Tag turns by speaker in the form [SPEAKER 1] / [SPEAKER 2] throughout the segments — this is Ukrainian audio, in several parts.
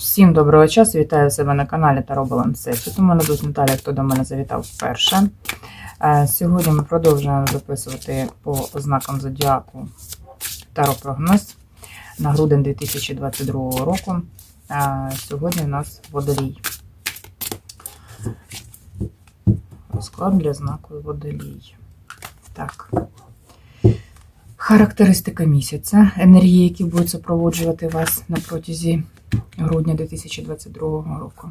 [SPEAKER 1] Всім доброго часу, вітаю себе на каналі Таро Балансет. У мене тут Наталя, хто до мене завітав вперше. Е, Сьогодні ми продовжуємо записувати по ознакам зодіаку Таро прогноз на грудень 2022 року. Е, Сьогодні у нас водолій. Розклад для знаку водолій. Так. Характеристика місяця, енергії, які будуть супроводжувати вас на протязі грудня 2022 року.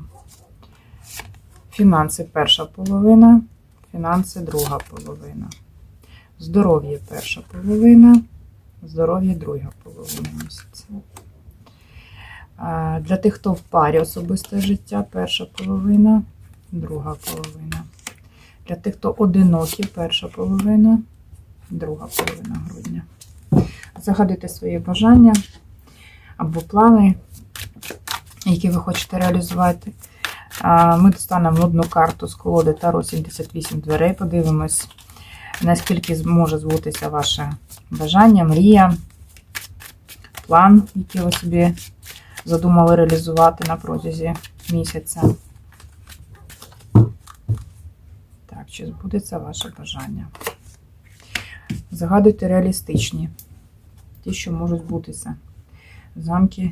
[SPEAKER 1] Фінанси перша половина, фінанси друга половина. Здоров'я перша половина, здоров'я друга половина місяця. Для тих, хто в парі особисте життя, перша половина, друга половина. Для тих, хто одинокі, перша половина, друга половина грудня. Загадуйте свої бажання або плани, які ви хочете реалізувати. Ми достанемо одну карту з колоди Таро 78 дверей. Подивимось, наскільки зможе збутися ваше бажання, мрія, план, який ви собі задумали реалізувати на протязі місяця. Так, чи збудеться ваше бажання? Загадуйте реалістичні, ті, що можуть збутися. Замки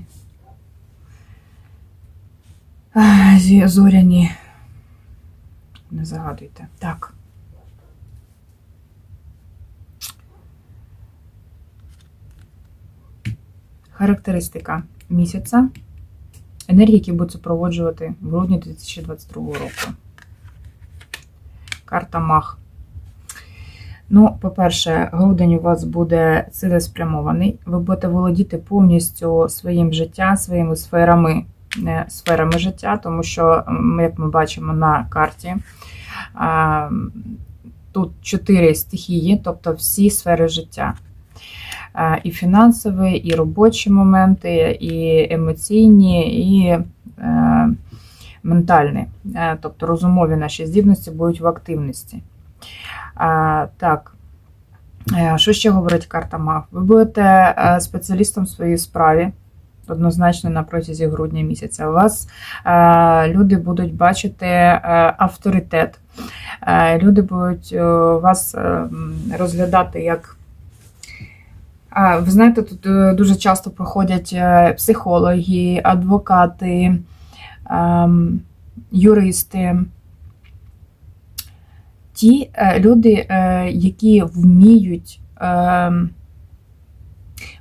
[SPEAKER 1] зоряні. Не загадуйте. Так. Характеристика місяця. Енергії, які будуть супроводжувати в грудні 2022 року. Карта Мах. Ну, по-перше, грудень у вас буде цілеспрямований. Ви будете володіти повністю своїм життям, своїми сферами сферами життя, тому що, як ми бачимо на карті, тут чотири стихії, тобто всі сфери життя. І фінансові, і робочі моменти, і емоційні, і е, ментальні. Е, Тобто розумові наші здібності будуть в активності. Так. Е, Що ще говорить карта Маг? Ви будете е, спеціалістом в своїй справі однозначно на протязі грудня місяця. У вас е, люди будуть бачити е, авторитет, е, люди будуть вас розглядати як. Ви знаєте, тут дуже часто проходять психологи, адвокати, юристи. Ті люди, які вміють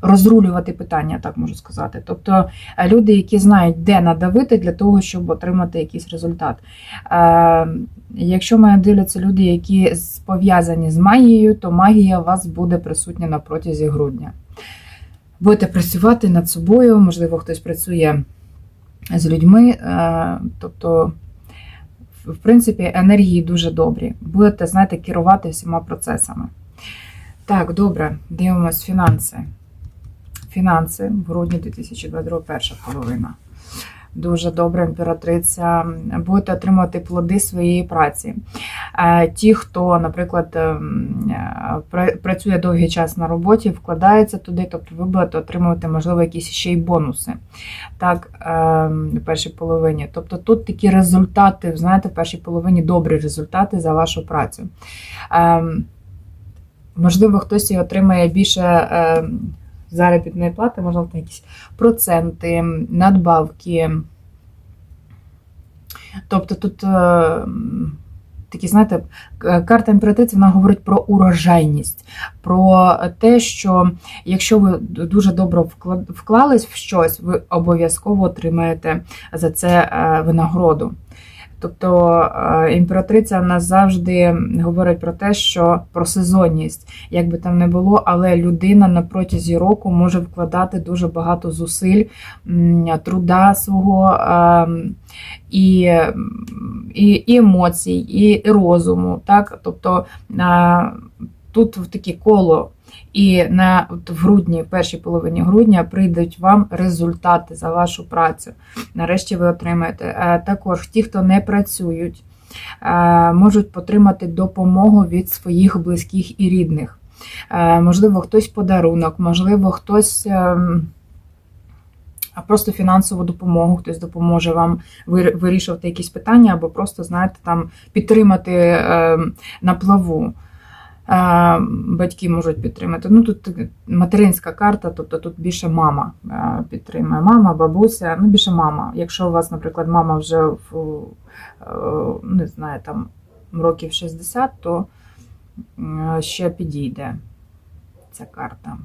[SPEAKER 1] розрулювати питання, так можу сказати. Тобто е, люди, які знають, де надавити для того, щоб отримати якийсь результат. Е, Якщо мене дивляться люди, які пов'язані з магією, то магія у вас буде присутня на протязі грудня. Будете працювати над собою, можливо, хтось працює з людьми. е, Тобто, в- принципі, енергії дуже добрі. Будете, знаєте, керувати всіма процесами. Так, добре, дивимось фінанси. Фінанси в грудні 2022 перша половина. Дуже добра імператриця. Будете отримувати плоди своєї праці. Е, Ті, хто, наприклад, ем, е, пра- працює довгий час на роботі, вкладається туди, тобто ви будете отримувати, можливо, якісь ще й бонуси. Так, ем, в першій половині. Тобто тут такі результати, знаєте, в першій половині добрі результати за вашу працю. Ем, Можливо, хтось і отримає більше заробітної плати, можливо, якісь проценти, надбавки. Тобто тут е, такі, знаєте, карта імператриці вона говорить про урожайність, про те, що якщо ви дуже добре вклались в щось, ви обов'язково отримаєте за це е, винагороду. Тобто е, імператриця нас завжди говорить про те, що про сезонність, як би там не було, але людина на протязі року може вкладати дуже багато зусиль, труда свого ем, і, і, емоцій, і розуму. Так? Тобто е, тут в таке коло. І на от в грудні, першій половині грудня, прийдуть вам результати за вашу працю. Нарешті ви отримаєте. Е, Також ті, хто не працюють, е, можуть отримати допомогу від своїх близьких і рідних. Е, Можливо, хтось подарунок, можливо, хтось ем, а просто фінансову допомогу, хтось допоможе вам вирішувати якісь питання, або просто, знаєте, там підтримати е, на плаву. Батьки можуть підтримати. Ну тут материнська карта, тобто тут більше мама е, підтримує. Мама, бабуся, ну більше мама. Якщо у вас, наприклад, мама вже в е, не знаю, там років 60, то е, ще підійде ця карта.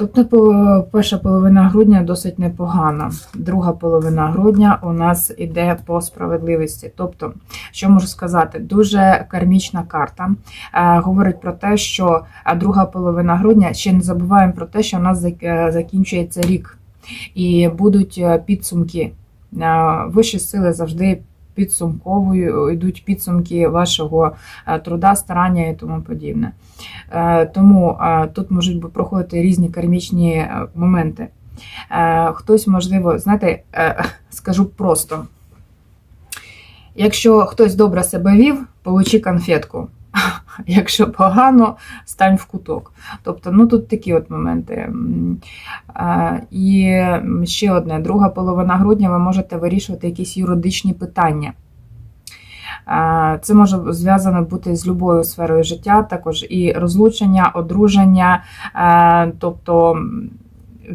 [SPEAKER 1] Тобто перша половина грудня досить непогана. Друга половина грудня у нас іде по справедливості. Тобто, що можу сказати, дуже кармічна карта. Е, говорить про те, що друга половина грудня ще не забуваємо про те, що у нас е, закінчується рік, і будуть е, підсумки. Е, Вищі сили завжди підсумковою йдуть підсумки вашого е, труда, старання і тому подібне. Е, Тому е, тут можуть проходити різні кармічні е, моменти. Е, Хтось, можливо, знаєте, е, скажу просто: якщо хтось добре себе вів, получи конфетку. Якщо погано, стань в куток. Тобто, ну тут такі от моменти. І ще одне, друга половина грудня ви можете вирішувати якісь юридичні питання. Це може зв'язано бути з любою сферою життя, також і розлучення, одруження, тобто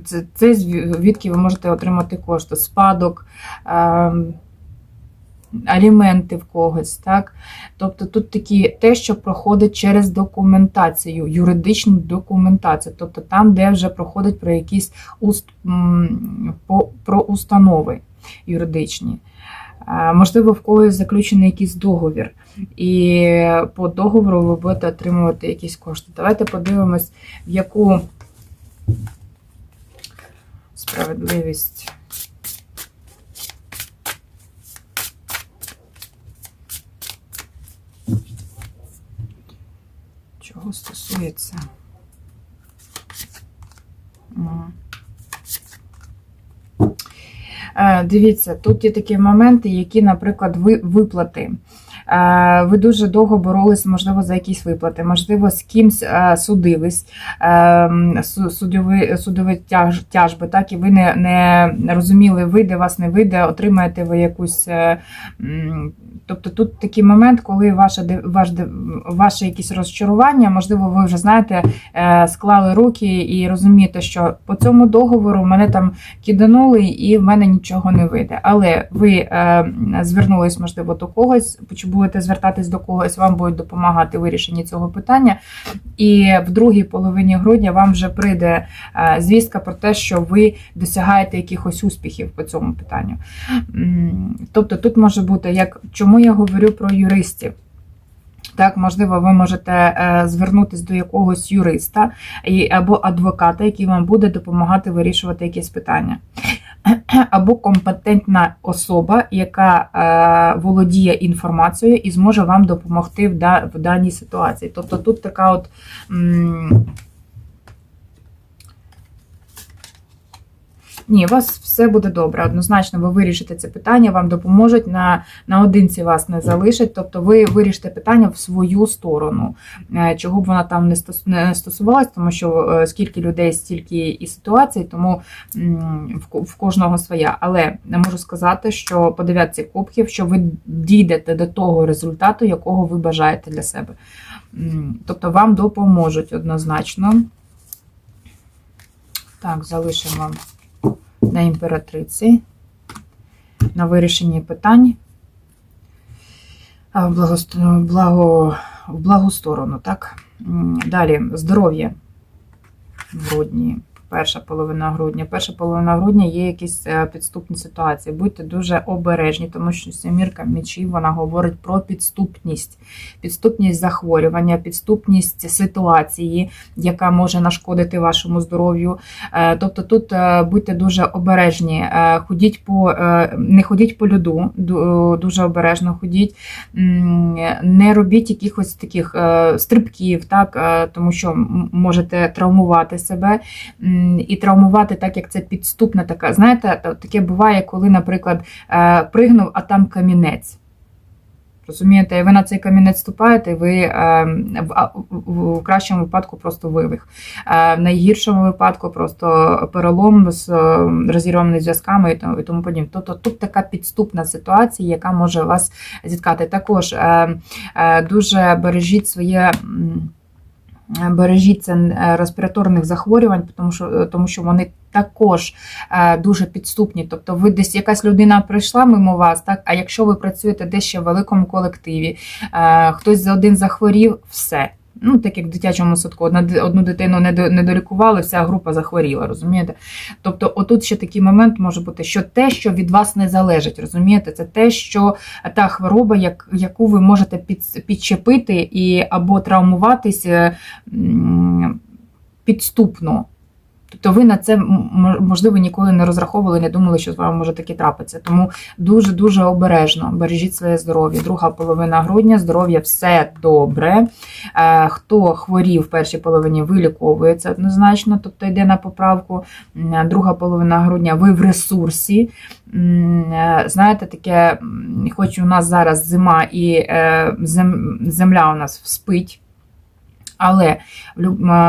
[SPEAKER 1] це, це звідки ви можете отримати кошти, спадок, е, аліменти в когось. Так? Тобто тут такі те, що проходить через документацію, юридичну документацію, тобто там, де вже проходить про якісь уст, про установи юридичні. Можливо, в когось заключений якийсь договір, і по договору ви будете отримувати якісь кошти. Давайте подивимось, в яку справедливість. Чого стосується? Е, Дивіться, тут є такі моменти, які, наприклад, ви, виплати. Е, Ви дуже довго боролись, можливо, за якісь виплати, можливо, з кимсь е, судились, е, судові, судові тяж, тяжби, так, і ви не, не розуміли, вийде вас, не вийде, отримаєте ви якусь. Тобто тут такий момент, коли ваше, де- ваш, ваше якісь розчарування, можливо, ви вже знаєте, склали руки і розумієте, що по цьому договору мене там киданули, і в мене нічого не вийде. Але ви звернулись, можливо, до когось, будете звертатись до когось, вам будуть допомагати вирішенні цього питання. І в другій половині грудня вам вже прийде е, звістка про те, що ви досягаєте якихось успіхів по цьому питанню. Тобто тут може бути як чому я говорю про юристів. Так, можливо, ви можете е, звернутися до якогось юриста або адвоката, який вам буде допомагати вирішувати якісь питання. Або компетентна особа, яка е, володіє інформацією і зможе вам допомогти в, да, в даній ситуації. Тобто тут така от. Ні, у вас все буде добре. Однозначно, ви вирішите це питання, вам допоможуть на наодинці вас не залишать. Тобто ви вирішите питання в свою сторону, Е, чого б вона там не стосувалась, тому що е, скільки людей, стільки і ситуацій, тому в кожного своя. Але не можу сказати, що по дев'ятці кубків, що ви дійдете до того результату, якого ви бажаєте для себе. Тобто вам допоможуть однозначно. Так, залишимо на імператриці, на вирішенні питань в благо, благо, благу сторону, так? Далі, здоров'я в грудні. Перша половина грудня. Перша половина грудня є якісь е, підступні ситуації. Будьте дуже обережні, тому що семірка мечів вона говорить про підступність, підступність захворювання, підступність ситуації, яка може нашкодити вашому здоров'ю. Е, Тобто тут е, будьте дуже обережні, ходіть по не ходіть по льоду, дуже обережно ходіть, не робіть якихось таких стрибків, так тому що можете травмувати себе і травмувати, так як це підступна така. Знаєте, таке буває, коли, наприклад, е, пригнув, а там камінець. Розумієте, ви на цей камінець ступаєте, ви е, в, кращому випадку просто вивих. Е, в найгіршому випадку просто перелом з розірваними зв'язками і тому, подібне. Тобто тут така підступна ситуація, яка може вас зіткати. Також дуже бережіть своє. М, Бережіть е, респіраторних захворювань, тому що, е, тому що вони також е, дуже підступні. Тобто, ви десь якась людина прийшла мимо вас, так? А якщо ви працюєте десь ще в великому колективі, хтось за один захворів, все. Ну, так як в дитячому садку, одну дитину не долікували, вся група захворіла, розумієте? Тобто, отут ще такий момент може бути, що те, що від вас не залежить, розумієте, це те, що та хвороба, як, яку ви можете під, підчепити і або травмуватись е, підступно. Тобто ви на це можливо ніколи не розраховували, не думали, що з вами може таке трапитися. Тому дуже дуже обережно бережіть своє здоров'я. Друга половина грудня, здоров'я все добре. Е, Хто хворів в першій половині, виліковується однозначно, тобто йде на поправку. Друга половина грудня, ви в ресурсі. Е, Знаєте, таке, хоч у нас зараз зима і е, земля у нас спить. Але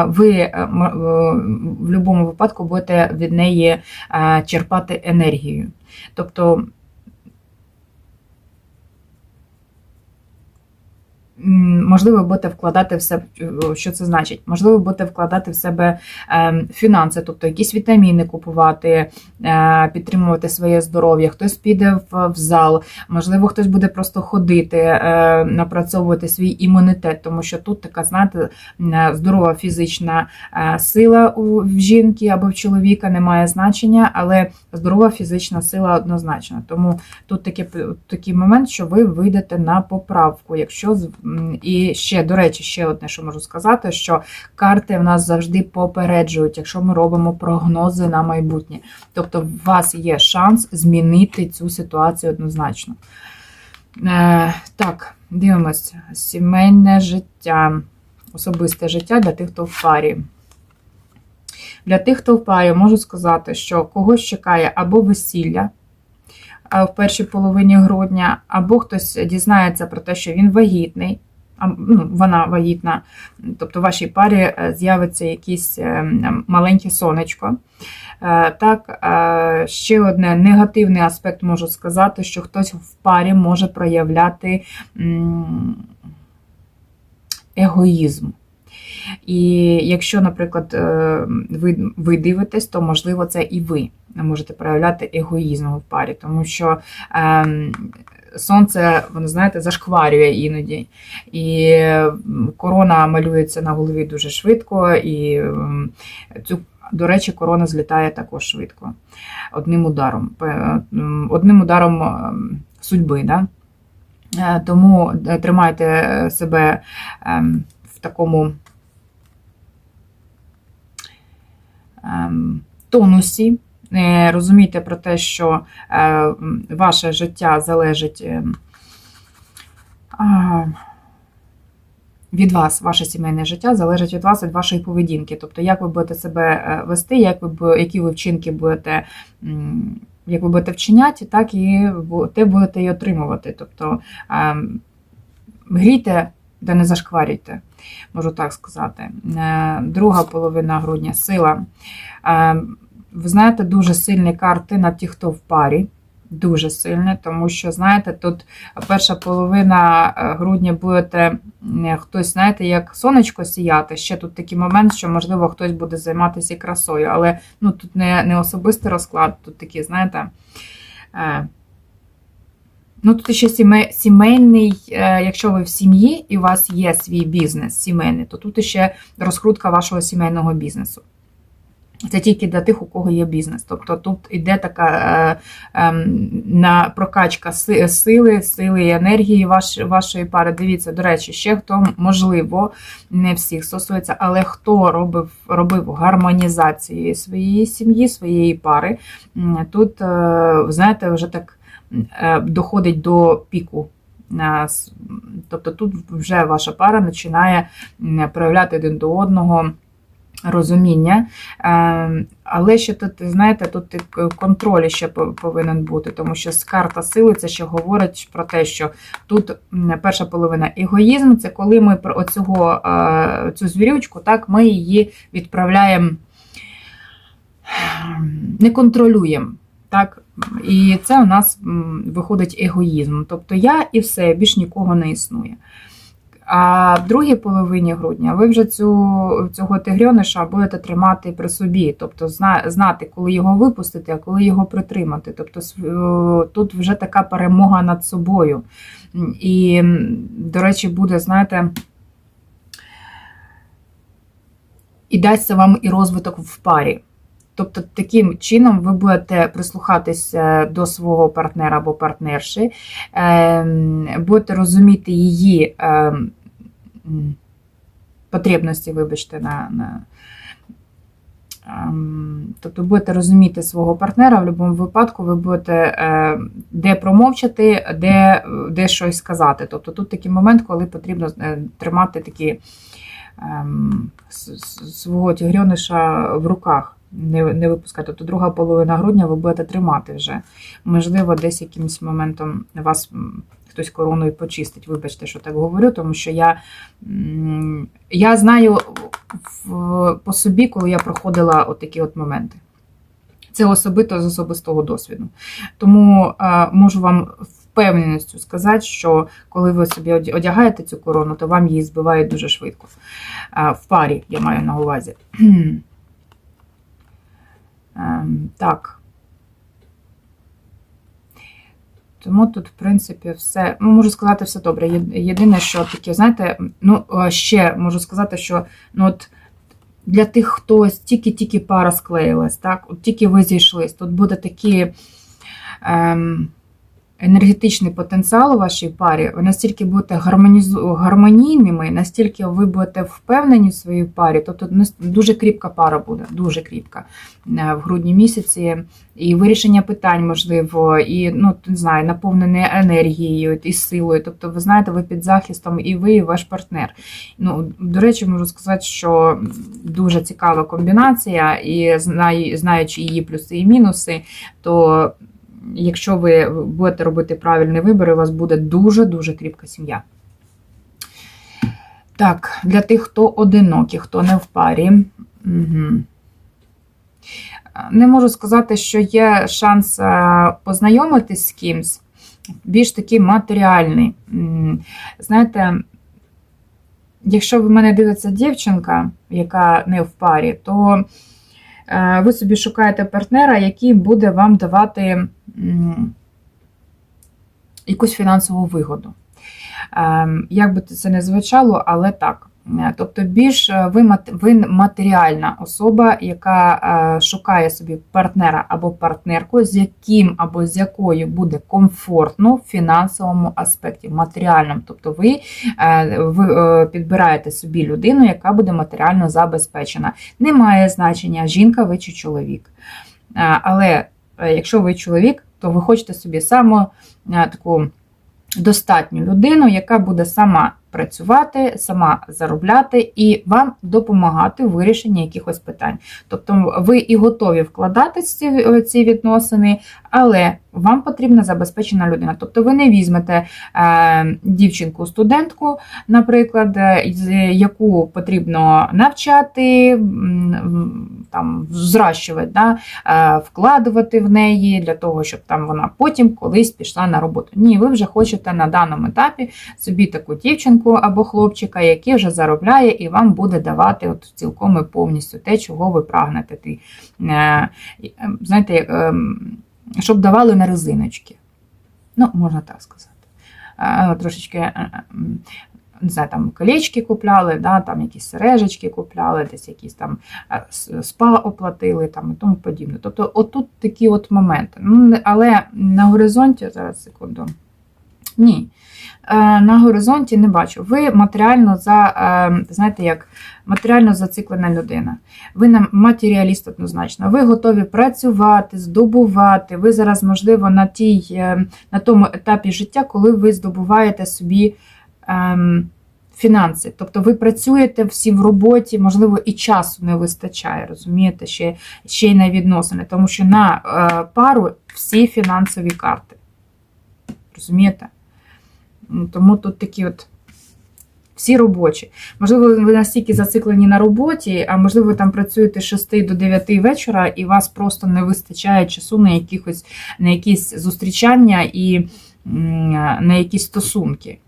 [SPEAKER 1] ви е, е, в будь-якому випадку будете від неї е, черпати енергію. Тобто можливо, будете вкладати в себе, що це значить? Можливо, будете вкладати в себе е, фінанси, тобто якісь вітаміни купувати, е, підтримувати своє здоров'я, хтось піде в, зал, можливо, хтось буде просто ходити, е, напрацьовувати свій імунітет, тому що тут така, знаєте, е, здорова фізична е, сила у жінки або в чоловіка не має значення, але здорова фізична сила однозначно. Тому тут такий, такий момент, що ви вийдете на поправку. Якщо і ще, до речі, ще одне, що можу сказати, що карти в нас завжди попереджують, якщо ми робимо прогнози на майбутнє. Тобто, у вас є шанс змінити цю ситуацію однозначно. Е, так, дивимось. Сімейне життя, особисте життя для тих, хто в парі. Для тих, хто в парі, можу сказати, що когось чекає або весілля в першій половині грудня, або хтось дізнається про те, що він вагітний, а, ну, вона вагітна, тобто в вашій парі е, з'явиться якесь е, маленьке сонечко. Е, Так, ще одне негативний аспект можу сказати, що хтось в парі може проявляти егоїзм. І якщо, наприклад, ви, ви дивитесь, то можливо це і ви можете проявляти егоїзм в парі, тому що ем, сонце, воно знаєте, зашкварює іноді. І корона малюється на голові дуже швидко, і цю. До речі, корона злітає також швидко, одним ударом. Одним ударом ем, судьби. Да? Е, Тому е, тримайте себе ем, в такому тонусі. Е, Розумійте про те, що е, ваше життя залежить ем, від вас, ваше сімейне життя залежить від вас, від вашої поведінки. Тобто, як ви будете себе е, вести, як ви, які ви вчинки будете. Як ви будете вчиняти, так і те будете і отримувати. Тобто грійте, де не зашкварюйте, можу так сказати. Е, Друга половина грудня сила. Ви знаєте, дуже сильні карти на ті, хто в парі. Дуже сильні, тому що, знаєте, тут перша половина е, грудня будете хтось, знаєте, як сонечко сіяти. Ще тут такий момент, що, можливо, хтось буде займатися красою, але ну, тут не, не особистий розклад, тут такі, знаєте. е, Ну, тут ще сіме- сімейний, е, якщо ви в сім'ї і у вас є свій бізнес сімейний, то тут ще розкрутка вашого сімейного бізнесу. Це тільки для тих, у кого є бізнес. Тобто тут іде така е, е, на прокачка сили, сили і енергії ваш, вашої пари. Дивіться, до речі, ще хто можливо, не всіх стосується, але хто робив, робив гармонізацію своєї сім'ї, своєї пари, тут, е, знаєте, вже так е, доходить до піку. Тобто тут вже ваша пара починає проявляти один до одного розуміння. Е, Але ще тут, знаєте, тут і контроль ще повинен бути, тому що з карта сили це ще говорить про те, що тут перша половина егоїзм це коли ми про оцього, е, цю звірючку, так, ми її відправляємо, не контролюємо. Так, і це у нас виходить егоїзм. Тобто я і все, більш нікого не існує. А в другій половині грудня ви вже цю, цього тигрьониша будете тримати при собі, тобто знати, коли його випустити, а коли його притримати. Тобто е, тут вже така перемога над собою. І, до речі, буде, знаєте, і дасться вам і розвиток в парі. Тобто, таким чином ви будете прислухатися до свого партнера або партнерші, ем, будете розуміти її ем, потребності, вибачте, на. на ем, Тобто будете розуміти свого партнера в будь-якому випадку, ви будете де промовчати, де, де щось сказати. Тобто тут такий момент, коли потрібно е, тримати такі свого тігрьониша в руках. Не, не випускати. Тобто друга половина грудня ви будете тримати вже. Можливо, десь якимось моментом вас хтось короною почистить. Вибачте, що так говорю, тому що я, я знаю в, по собі, коли я проходила отакі от моменти. Це особисто з особистого досвіду. Тому е, можу вам впевненістю сказати, що коли ви собі одягаєте цю корону, то вам її збивають дуже швидко. Е, в парі я маю на увазі. Ем, Так. Тому тут, в принципі, все. Ну, можу сказати, все добре. Єдине, що таке, знаєте, ну, е, ще можу сказати, що ну, от для тих, хто тільки-тільки пара склеїлась, так, от тільки ви зійшлись, тут буде такі. Ем, енергетичний потенціал у вашій парі, ви настільки будете гармонійними, настільки ви будете впевнені в своїй парі, тобто дуже кріпка пара буде, дуже кріпка е, в грудні місяці. І вирішення питань можливо, і ну не знаю, наповнене енергією і силою. Тобто, ви знаєте, ви під захистом, і ви, і ваш партнер. Ну, до речі, можу сказати, що дуже цікава комбінація, і знаю, знаючи її плюси і мінуси, то якщо ви будете робити правильний вибір, у вас буде дуже-дуже кріпка сім'я. Так, для тих, хто одинокий, хто не в парі. Угу. Не можу сказати, що є шанс е, познайомитись з кимсь, більш такий матеріальний. Знаєте, якщо в мене дивиться дівчинка, яка не в парі, то е, ви собі шукаєте партнера, який буде вам давати якусь фінансову вигоду. Ем, Як би це не звучало, але так. Е, Тобто, більш е, ви, мат- ви матеріальна особа, яка е, шукає собі партнера або партнерку, з яким або з якою буде комфортно в фінансовому аспекті, матеріальному. Тобто, ви, ви підбираєте собі людину, яка буде матеріально забезпечена. Немає значення, жінка ви чи чоловік. Але якщо ви чоловік, то ви хочете собі саме таку достатню людину, яка буде сама працювати, сама заробляти і вам допомагати в вирішенні якихось питань. Тобто ви і готові вкладатися в ці, ці відносини, але вам потрібна забезпечена людина. Тобто ви не візьмете е, дівчинку-студентку, наприклад, е, яку потрібно навчати, там, зращувати, да, е, вкладувати в неї для того, щоб там вона потім колись пішла на роботу. Ні, ви вже хочете на даному етапі собі таку дівчинку або хлопчика, який вже заробляє і вам буде давати от цілком і повністю те, чого ви прагнете. Ти, е, і, е, знаєте, ем, щоб давали на резиночки. Ну, можна так сказати. Е, Трошечки. е, Не знаю, там колечки купляли, да, там якісь сережечки купляли, десь якісь там спа оплатили там, і тому подібне. Тобто, отут такі от моменти. Ну, але на горизонті, зараз секунду. Ні. Е, На горизонті не бачу. Ви матеріально за, е, знаєте, як матеріально зациклена людина. Ви нам матеріаліст однозначно. Ви готові працювати, здобувати. Ви зараз, можливо, на тій, е, на тому етапі життя, коли ви здобуваєте собі ем, фінанси. Тобто ви працюєте всі в роботі, можливо, і часу не вистачає, розумієте, ще, ще й на відносини, тому що на е, пару всі фінансові карти. Розумієте? Тому тут такі от всі робочі. Можливо, ви настільки зациклені на роботі, а можливо, ви там працюєте з 6 до 9 вечора, і вас просто не вистачає часу на якихось на якісь зустрічання і на якісь стосунки.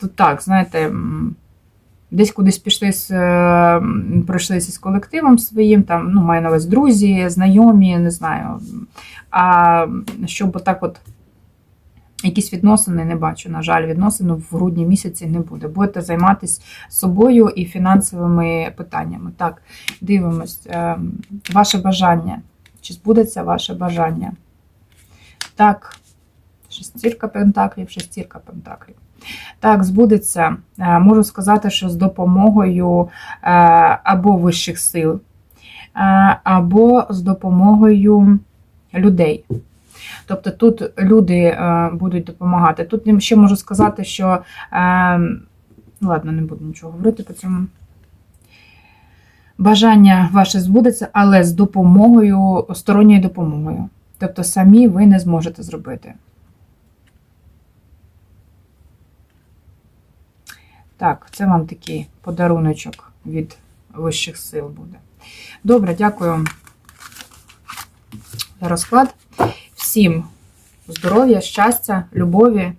[SPEAKER 1] Тут так, знаєте, десь кудись пішли з е, пройшлися з колективом своїм, там, ну, маю на увазі друзі, знайомі, не знаю. А щоб отак от якісь відносини не бачу, на жаль, відносин в грудні місяці не буде. Будете займатися собою і фінансовими питаннями. Так, дивимось, е, ваше бажання. Чи збудеться ваше бажання? Так, шестірка пентаклів, шестірка пентаклів. Так, збудеться. Е, Можу сказати, що з допомогою е, або вищих сил, або з допомогою людей. Тобто тут люди е, будуть допомагати. Тут ще можу сказати, що е, ладно, не буду нічого говорити по цьому. Бажання ваше збудеться, але з допомогою, сторонньою допомогою. Тобто самі ви не зможете зробити. Так, це вам такий подаруночок від вищих сил буде. Добре, дякую за розклад. Всім здоров'я, щастя, любові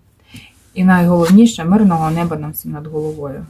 [SPEAKER 1] і найголовніше мирного неба нам всім над головою.